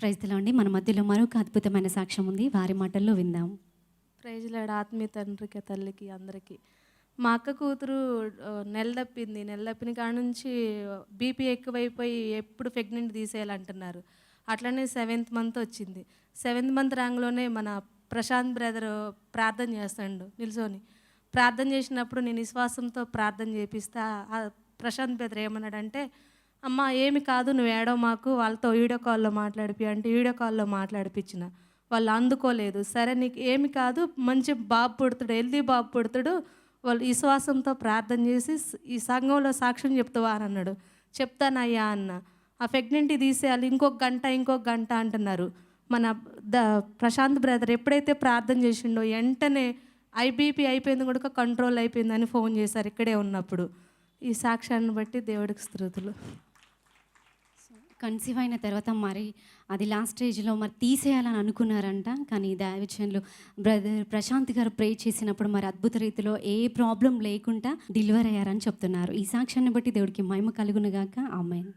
ప్రైజ్లో అండి. మన మధ్యలో మరొక అద్భుతమైన సాక్ష్యం ఉంది. వారి మాటల్లో విందాం. ప్రైజ్లాడు ఆత్మీయ తండ్రికి తల్లికి అందరికీ. మా అక్క కూతురు ఆ, నెల తప్పింది. నెల తప్పిన కాడ నుంచి బీపీ ఎక్కువైపోయి ఎప్పుడు ప్రెగ్నెంట్ తీసేయాలంటున్నారు. అట్లనే సెవెంత్ మంత్ వచ్చింది. సెవెంత్ మంత్ రాంగ్లోనే మన ప్రశాంత్ బ్రదర్ ప్రార్థన చేస్తాడు నిల్చొని. ప్రార్థన చేసినప్పుడు నేను విశ్వాసంతో ప్రార్థన చేపిస్తా. ప్రశాంత్ బ్రదర్ ఏమన్నాడంటే అమ్మ ఏమి కాదు నువ్వు ఏడో మాకు వాళ్ళతో వీడియో కాల్లో మాట్లాడిపి అంటే వీడియో కాల్లో మాట్లాడిపించిన. వాళ్ళు అందుకోలేదు. సరే నీకు ఏమి కాదు మంచి బాబు పుడతాడు హెల్దీ బాబు పుడతాడు వాళ్ళు విశ్వాసంతో ప్రార్థన చేసి ఈ సంఘంలో సాక్ష్యం చెప్తావా అని అన్నాడు. చెప్తానయ్యా అన్న. ఆ ప్రెగ్నెంట్ తీసేయాలి ఇంకొక గంట ఇంకొక గంట అంటున్నారు. మన ద ప్రశాంత్ బ్రదర్ ఎప్పుడైతే ప్రార్థన చేసిండో వెంటనే ఐబీపీ అయిపోయింది కూడా కంట్రోల్ అయిపోయిందని ఫోన్ చేశారు ఇక్కడే ఉన్నప్పుడు. ఈ సాక్ష్యాన్ని బట్టి దేవుడికి స్థృతులు కన్సీవ్ అయిన తర్వాత మరి అది లాస్ట్ స్టేజ్లో మరి తీసేయాలని అనుకున్నారంట. కానీ దావిచన్లు బ్రదర్ ప్రశాంత్ గారు ప్రే చేసినప్పుడు మరి అద్భుత రీతిలో ఏ ప్రాబ్లం లేకుండా డెలివర్ అయ్యారని చెప్తున్నారు. ఈ సాక్ష్యాన్ని బట్టి దేవుడికి మహిమ కలుగునుగాక ఆమెన్